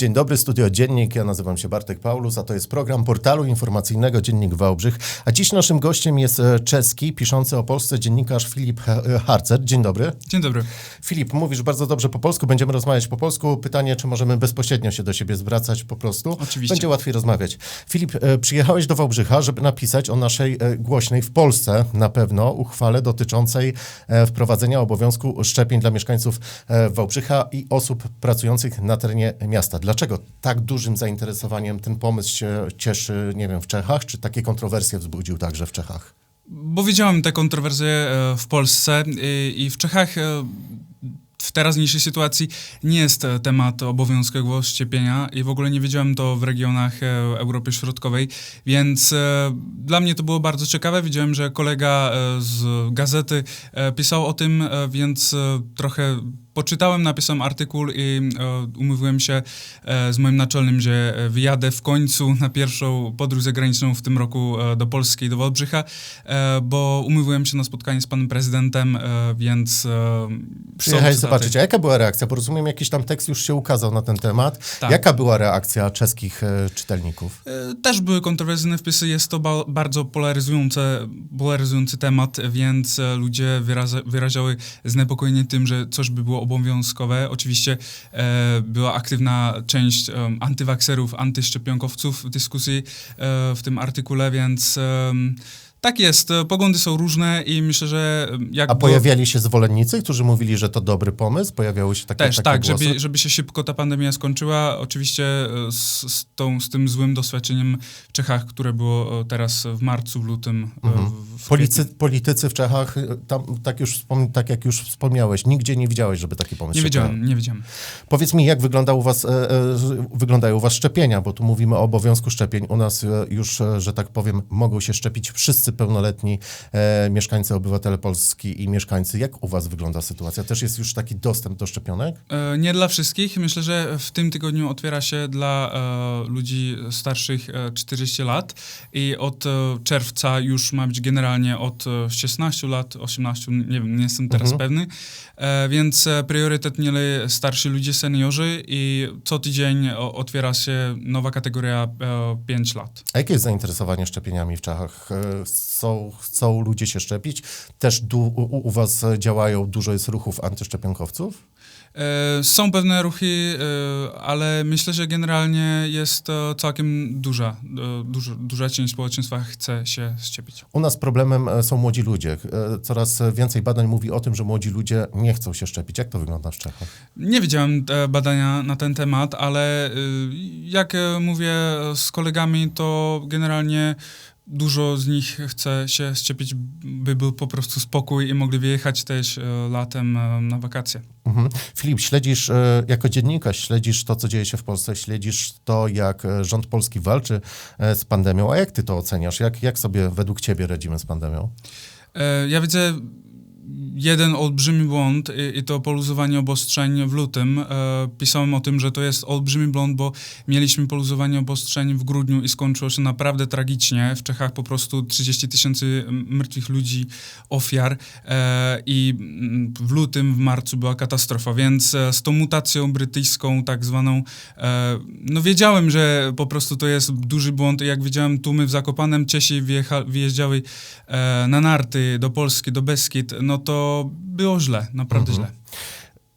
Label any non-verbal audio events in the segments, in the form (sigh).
Dzień dobry, studio Dziennik. Ja nazywam się Bartek Paulus, a to jest program portalu informacyjnego Dziennik Wałbrzych. A dziś naszym gościem jest e, czeski, piszący o Polsce dziennikarz Filip He- e, Harcer. Dzień dobry. Dzień dobry. Filip, mówisz bardzo dobrze po polsku, będziemy rozmawiać po polsku. Pytanie, czy możemy bezpośrednio się do siebie zwracać po prostu? Oczywiście. Będzie łatwiej rozmawiać. Filip, e, przyjechałeś do Wałbrzycha, żeby napisać o naszej e, głośnej w Polsce na pewno uchwale dotyczącej e, wprowadzenia obowiązku szczepień dla mieszkańców e, Wałbrzycha i osób pracujących na terenie miasta. Dlaczego tak dużym zainteresowaniem ten pomysł się cieszy, nie wiem, w Czechach, czy takie kontrowersje wzbudził także w Czechach? Bo widziałem te kontrowersje e, w Polsce i, i w Czechach e, w teraźniejszej sytuacji nie jest e, temat obowiązkowego szczepienia i w ogóle nie wiedziałem to w regionach e, Europy Środkowej, więc e, dla mnie to było bardzo ciekawe. Widziałem, że kolega e, z gazety e, pisał o tym, e, więc e, trochę poczytałem, napisałem artykuł i e, umówiłem się e, z moim naczelnym, że e, wyjadę w końcu na pierwszą podróż zagraniczną w tym roku do Polski, do Wałbrzycha, bo umówiłem się na spotkanie z panem prezydentem, więc... Przyjechałeś zobaczyć, a jaka była reakcja? Bo rozumiem, jakiś tam tekst już się ukazał na ten temat. Tak. Jaka była reakcja czeskich czytelników? Też były kontrowersyjne wpisy, jest to ba- bardzo polaryzujące, polaryzujący temat, więc ludzie wyraza- wyrażały zaniepokojenie tym, że coś by było obowiązkowe. Oczywiście e, była aktywna część e, antywakserów, antyszczepionkowców w dyskusji e, w tym artykule, więc e, tak jest, e, poglądy są różne i myślę, że e, jak A pojawiali się zwolennicy, którzy mówili, że to dobry pomysł? Pojawiały się takie, Też, takie tak, głosy? żeby, żeby się szybko ta pandemia skończyła. Oczywiście e, z, z, tą, z tym złym doświadczeniem w Czechach, które było teraz w marcu, w lutym. Mhm. w- Policy, politycy w Czechach, tam, tak, już tak jak już wspomniałeś, nigdzie nie widziałeś, żeby taki pomysł Nie wiedziałem, nie wiedziałem. Powiedz mi, jak wygląda u was, e, e, wyglądają u was szczepienia, bo tu mówimy o obowiązku szczepień. U nas już, że tak powiem, mogą się szczepić wszyscy pełnoletni e, mieszkańcy, obywatele Polski i mieszkańcy. Jak u was wygląda sytuacja? Też jest już taki dostęp do szczepionek? E, Nie dla wszystkich. Myślę, że w tym tygodniu otwiera się dla e, ludzi starszych e, 40 lat i od e, czerwca już ma być generalnie od e, 16 lat, 18, nie wiem, nie jestem teraz Mhm. pewny. E, więc e, priorytet mieli starsi ludzie, seniorzy i co tydzień o, otwiera się nowa kategoria e, 5 lat. A jakie jest zainteresowanie szczepieniami w Czechach? Są, chcą ludzie się szczepić? Też du, u, u was działają, dużo jest ruchów antyszczepionkowców? E, Są pewne ruchy, e, ale myślę, że generalnie jest to całkiem duża, e, duża, duża część społeczeństwa chce się szczepić. U nas problemem są młodzi ludzie. Coraz więcej badań mówi o tym, że młodzi ludzie nie chcą się szczepić. Jak to wygląda w Czechach? Nie widziałem badania na ten temat, ale jak mówię z kolegami, to generalnie dużo z nich chce się szczepić, by był po prostu spokój i mogli wyjechać też e, latem e, na wakacje. Mhm. Filip, śledzisz e, jako dziennikarz, śledzisz to, co dzieje się w Polsce, śledzisz to, jak rząd polski walczy z pandemią. A jak ty to oceniasz? Jak, jak sobie według ciebie radzimy z pandemią? Ja widzę jeden olbrzymi błąd i, i to poluzowanie obostrzeń w lutym. E, pisałem o tym, że to jest olbrzymi błąd, bo mieliśmy poluzowanie obostrzeń w grudniu i skończyło się naprawdę tragicznie. W Czechach po prostu 30 tysięcy mrtwych ludzi, ofiar e, i mm, w lutym, w marcu była katastrofa, więc e, z tą mutacją brytyjską tak zwaną, e, no wiedziałem, że po prostu to jest duży błąd i jak widziałem tłumy w Zakopanem, Czesi wyjecha, wyjeżdżały e, na narty do Polski, do Beskid, no to było źle, naprawdę Mhm. źle.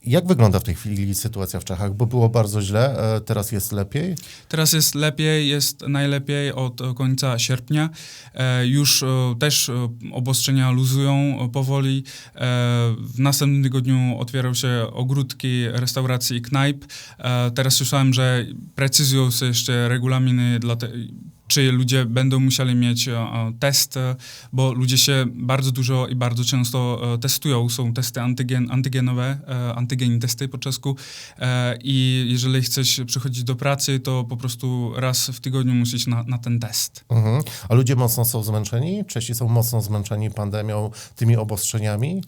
Jak wygląda w tej chwili sytuacja w Czechach? Bo było bardzo źle, e, teraz jest lepiej. Teraz jest lepiej, jest najlepiej od końca sierpnia. E, już e, też obostrzenia luzują powoli. W następnym tygodniu otwierają się ogródki, restauracje i knajp. Teraz słyszałem, że precyzują się jeszcze regulaminy dla te, czy ludzie będą musieli mieć e, e, test, e, bo ludzie się bardzo dużo i bardzo często testują. Są testy antygen, antygenowe, antygeni testy po czesku i jeżeli chcesz przychodzić do pracy, to po prostu raz w tygodniu musisz na, na ten test. Mhm. A ludzie mocno są zmęczeni? Czesi są mocno zmęczeni pandemią, tymi obostrzeniami?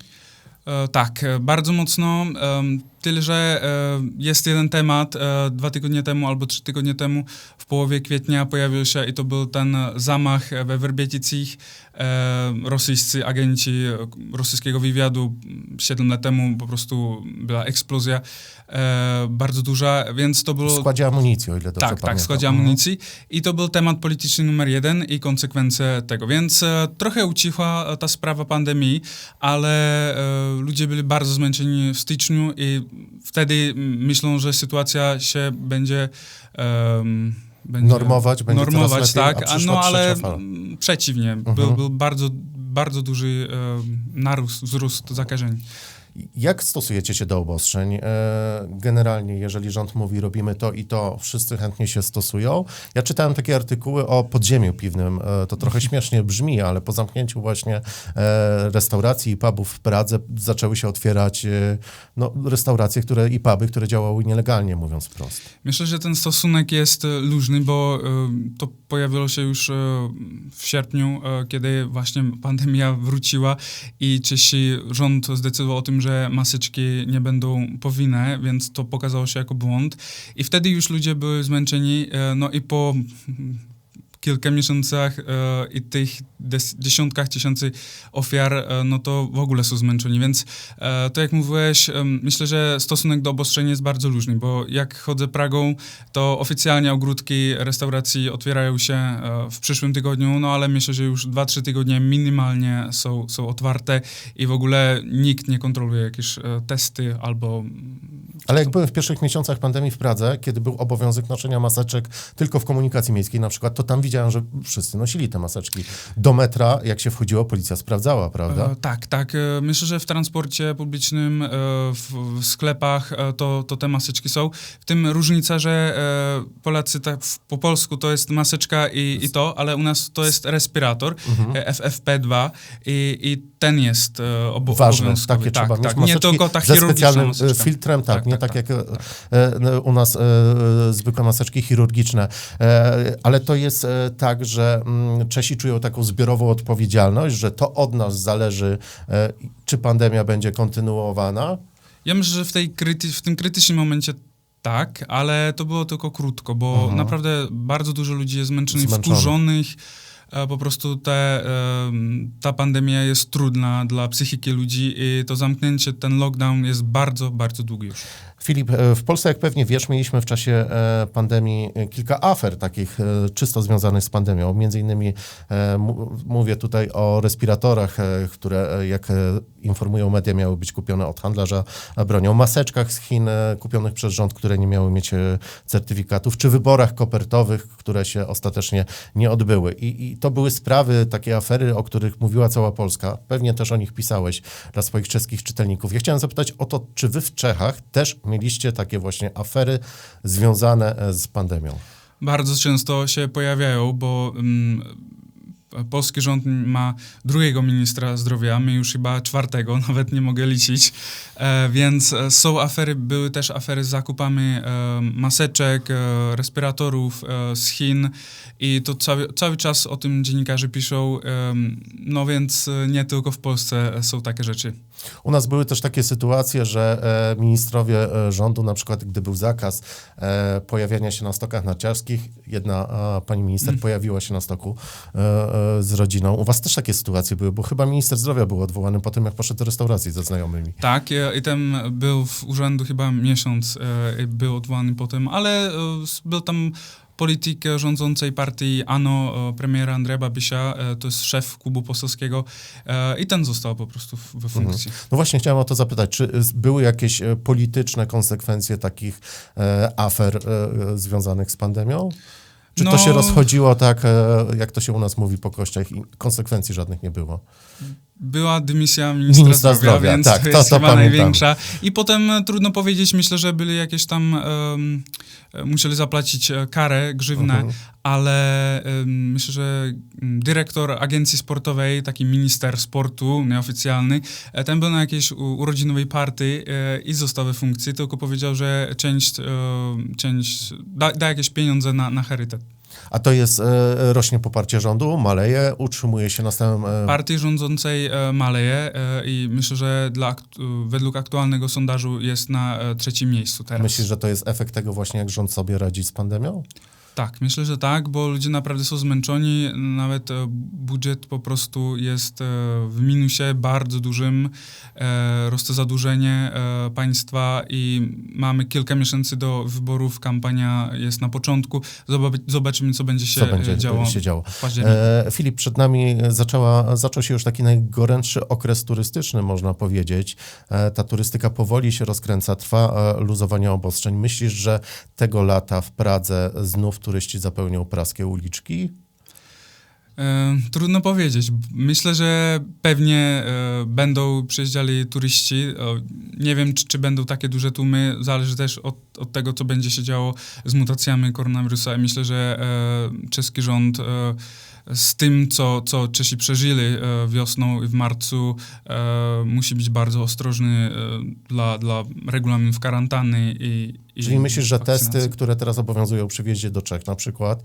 Tak, bardzo mocno. Tyle, że e, jest jeden temat, e, dwa tygodnie temu albo trzy tygodnie temu, w połowie kwietnia pojawił się i to był ten zamach we Werbieticich. E, rosyjscy agenci rosyjskiego wywiadu 7 lat temu po prostu była eksplozja bardzo duża, więc to było... W składzie amunicji, o ile dobrze Tak, pamiętam. tak, w składzie Mhm. amunicji. I to był temat polityczny numer jeden i konsekwencje tego. Więc trochę ucichła ta sprawa pandemii, ale ludzie byli bardzo zmęczeni w styczniu i wtedy myślą, że sytuacja się będzie... em, będzie Normować, będzie normować, lepiej, tak, a no ale fala. mm, przeciwnie, był, Mhm. był bardzo, bardzo duży em, naróst, wzrost zakażeń. Jak stosujecie się do obostrzeń? E, Generalnie, jeżeli rząd mówi, robimy to i to, wszyscy chętnie się stosują. Ja czytałem takie artykuły o podziemiu piwnym. E, To trochę (laughs) śmiesznie brzmi, ale po zamknięciu właśnie e, restauracji i pubów w Pradze zaczęły się otwierać no, restauracje które, i puby, które działały nielegalnie, mówiąc wprost. Myślę, że ten stosunek jest luźny, bo to pojawiło się już w sierpniu, kiedy właśnie pandemia wróciła i Czesi rząd zdecydował o tym, że maseczki nie będą powinne, więc to pokazało się jako błąd. I wtedy już ludzie byli zmęczeni, e, no i po kilka miesiącach e, i tych dziesiątkach tysięcy ofiar, e, no to w ogóle są zmęczeni. Więc e, to jak mówiłeś, myślę, że stosunek do obostrzeń jest bardzo luźny, bo jak chodzę Pragą, to oficjalnie ogródki restauracji otwierają się w przyszłym tygodniu, no ale myślę, że już 2-3 tygodnie minimalnie są, są otwarte i w ogóle nikt nie kontroluje jakieś testy albo... Ale jak byłem w pierwszych miesiącach pandemii w Pradze, kiedy był obowiązek noszenia maseczek tylko w komunikacji miejskiej na przykład, to tam widziałem, że wszyscy nosili te maseczki. Do metra, jak się wchodziło, policja sprawdzała, prawda? E, tak, tak. E, myślę, że w transporcie publicznym, e, w, w sklepach e, to, to te maseczki są. W tym różnica, że Polacy tak po polsku to jest maseczka i, i to, ale u nas to jest respirator Mhm. e, FFP2 i, i ten jest obo, Ważne, obowiązkowy. takie tak, trzeba tak. mieć Nie maseczki tylko ta ze chirurgiczna specjalnym maseczka. filtrem, tak, Tak, nie tak, tak, tak, jak e, tak, e, u nas e, zwykłe maseczki chirurgiczne. Ale to jest tak, że mm, Czesi czują taką zbiorową odpowiedzialność, że to od nas zależy, czy pandemia będzie kontynuowana. Ja myślę, że w, tej kryty, w tym krytycznym momencie tak, ale to było tylko krótko, bo Mhm. naprawdę bardzo dużo ludzi jest zmęczonych, Zmęczonych. wkurzonych. E, Po prostu te, ta pandemia jest trudna dla psychiki ludzi i to zamknięcie, ten lockdown jest bardzo, bardzo długi już. Filip, e, w Polsce, jak pewnie wiesz, mieliśmy w czasie e, pandemii e, kilka afer takich czysto związanych z pandemią. Między innymi mówię tutaj o respiratorach, które, jak informują media, miały być kupione od handlarza bronią, maseczkach z Chin kupionych przez rząd, które nie miały mieć certyfikatów, czy wyborach kopertowych, które się ostatecznie nie odbyły. I, I to były sprawy, takie afery, o których mówiła cała Polska. Pewnie też o nich pisałeś dla swoich czeskich czytelników. Ja chciałem zapytać o to, czy wy w Czechach też mieliście takie właśnie afery związane e, z pandemią? Bardzo często się pojawiają, bo mm, polski rząd ma drugiego ministra zdrowia, my już chyba czwartego, (laughs) nawet nie mogę liczyć, e, więc e, są afery, były też afery z zakupami e, maseczek, respiratorów z Chin i to cały, cały czas o tym dziennikarze piszą, no więc nie tylko w Polsce są takie rzeczy. U nas były też takie sytuacje, że ministrowie rządu, na przykład gdy był zakaz pojawiania się na stokach narciarskich, jedna pani minister Mm. pojawiła się na stoku z rodziną. U was też takie sytuacje były, bo chyba minister zdrowia był odwołany po tym, jak poszedł do restauracji ze znajomymi. Tak, e, i ten był w urzędu chyba miesiąc, e, był odwołany potem, ale e, był tam polityk rządzącej partii ANO, premiera Andrzeja Babisia, to jest szef klubu poselskiego i ten został po prostu w- we funkcji. No właśnie chciałem o to zapytać, czy były jakieś polityczne konsekwencje takich afer związanych z pandemią? Czy to No- się rozchodziło tak, e, jak to się u nas mówi po kościach i konsekwencji żadnych nie było? Była dymisja ministra, Ministra zdrowia, zdrowia, więc tak, to to- jest to chyba pamiętam. największa. I potem e, trudno powiedzieć, myślę, że byli jakieś tam, um, musieli zapłacić e, karę, grzywnę, Mhm. ale em, myślę, że dyrektor agencji sportowej, taki minister sportu nieoficjalny, ten był na jakiejś urodzinowej partii e, i został we funkcji, tylko powiedział, że część, e, część da, da jakieś pieniądze na, na charytat. A to jest, e, rośnie poparcie rządu, maleje, utrzymuje się na stałym... E, Partii rządzącej e, maleje i myślę, że dla, według aktualnego sondażu jest na trzecim miejscu teraz. myślisz, że to jest efekt tego właśnie, jak rząd sobie radzi z pandemią? Tak, myślę, że tak, bo ludzie naprawdę są zmęczeni. Nawet e, budżet po prostu jest e, w minusie bardzo dużym. E, roste zadłużenie państwa i mamy kilka miesięcy do wyborów. Kampania jest na początku. Zobac- zobaczymy, co będzie się Co będzie działo się działo? w październiku. E, Filip, przed nami zaczęła, zaczął się już taki najgorętszy okres turystyczny, można powiedzieć. E, ta turystyka powoli się rozkręca, trwa e, luzowanie obostrzeń. Myślisz, że tego lata w Pradze znów turyści zapełnią praskie uliczki? E, trudno powiedzieć. Myślę, że pewnie e, będą przyjeżdżali turyści. Nie wiem, czy, czy będą takie duże tłumy. Zależy też od, od tego, co będzie się działo z mutacjami koronawirusa. Myślę, że e, czeski rząd z tym, co, co Czesi przeżyli e, wiosną i w marcu, e, musi być bardzo ostrożny e, dla, dla regulaminów kwarantanny i, Czyli myślisz, że testy, które teraz obowiązują przy wjeździe do Czech na przykład,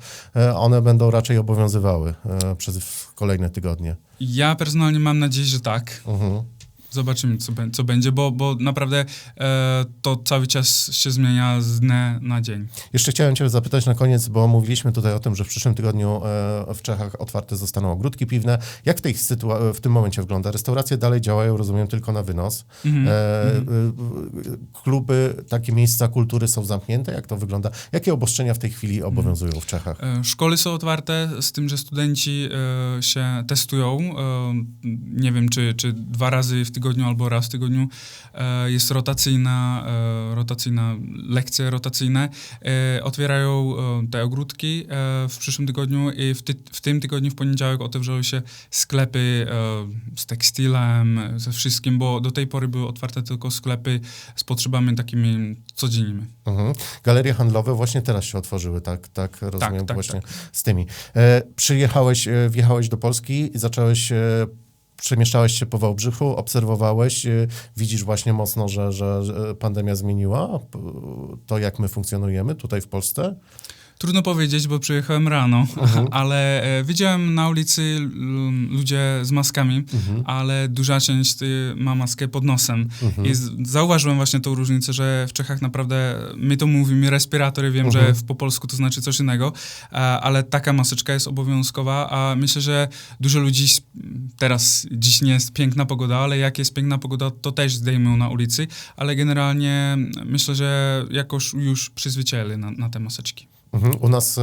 one będą raczej obowiązywały przez kolejne tygodnie? Ja personalnie mam nadzieję, że tak. Mhm. Zobaczymy, co, co będzie, bo, bo naprawdę e, to cały czas się zmienia z dnia na dzień. Jeszcze chciałem Cię zapytać na koniec, bo mówiliśmy tutaj o tym, że w przyszłym tygodniu e, w Czechach otwarte zostaną ogródki piwne. Jak w, tej sytua- w tym momencie wygląda? Restauracje dalej działają, rozumiem, tylko na wynos. Mhm. E, e, kluby, takie miejsca kultury są zamknięte? Jak to wygląda? Jakie obostrzenia w tej chwili obowiązują w Czechach? E, Szkoły są otwarte, z tym, że studenci e, się testują. E, nie wiem, czy, czy dwa razy w tygodniu albo raz w tygodniu. E, jest rotacyjna, e, rotacyjna lekcje rotacyjne. E, otwierają te ogródki w przyszłym tygodniu i w, ty, w tym tygodniu, w poniedziałek, otworzyły się sklepy z tekstilem, ze wszystkim, bo do tej pory były otwarte tylko sklepy z potrzebami takimi codziennymi. Mhm. Galerie handlowe właśnie teraz się otworzyły, tak, tak rozumiem, tak, właśnie z tymi. E, przyjechałeś, wjechałeś do Polski i zacząłeś, przemieszczałeś się po Wałbrzychu, obserwowałeś, e, widzisz właśnie mocno, że, że, pandemia zmieniła to, jak my funkcjonujemy tutaj w Polsce? Trudno powiedzieć, bo przyjechałem rano, Mhm. (laughs) ale e, widziałem na ulicy ludzie z maskami, Mhm. ale duża część y, ma maskę pod nosem. Mhm. I zauważyłem właśnie tą różnicę, że w Czechach naprawdę, my to mówimy respiratory, wiem, Mhm. że w, po polsku to znaczy coś innego, a, ale taka maseczka jest obowiązkowa, a myślę, że dużo ludzi, teraz dziś nie jest piękna pogoda, ale jak jest piękna pogoda, to też zdejmą na ulicy, ale generalnie myślę, że jakoś już przyzwyczaili na, na te maseczki. Mhm. U nas e,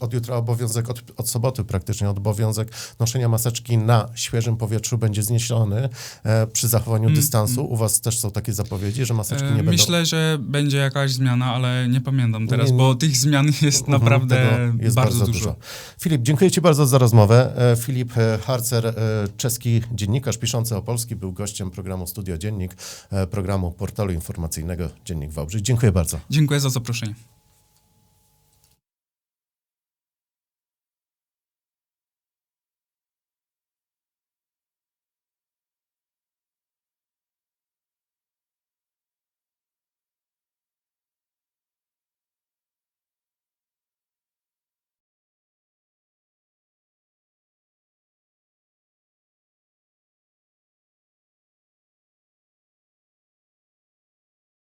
od jutra obowiązek, od, od soboty praktycznie, obowiązek noszenia maseczki na świeżym powietrzu będzie zniesiony e, przy zachowaniu Mm, dystansu. U was też są takie zapowiedzi, że maseczki nie E, będą... Myślę, że będzie jakaś zmiana, ale nie pamiętam teraz, Nie, nie. bo tych zmian (laughs) jest Mhm, naprawdę jest bardzo, dużo. Filip, dziękuję Ci bardzo za rozmowę. E, Filip e, Harcer, e, czeski dziennikarz piszący o Polski, był gościem programu Studio Dziennik, programu portalu informacyjnego Dziennik Wałbrzych. Dziękuję bardzo. Dziękuję za zaproszenie.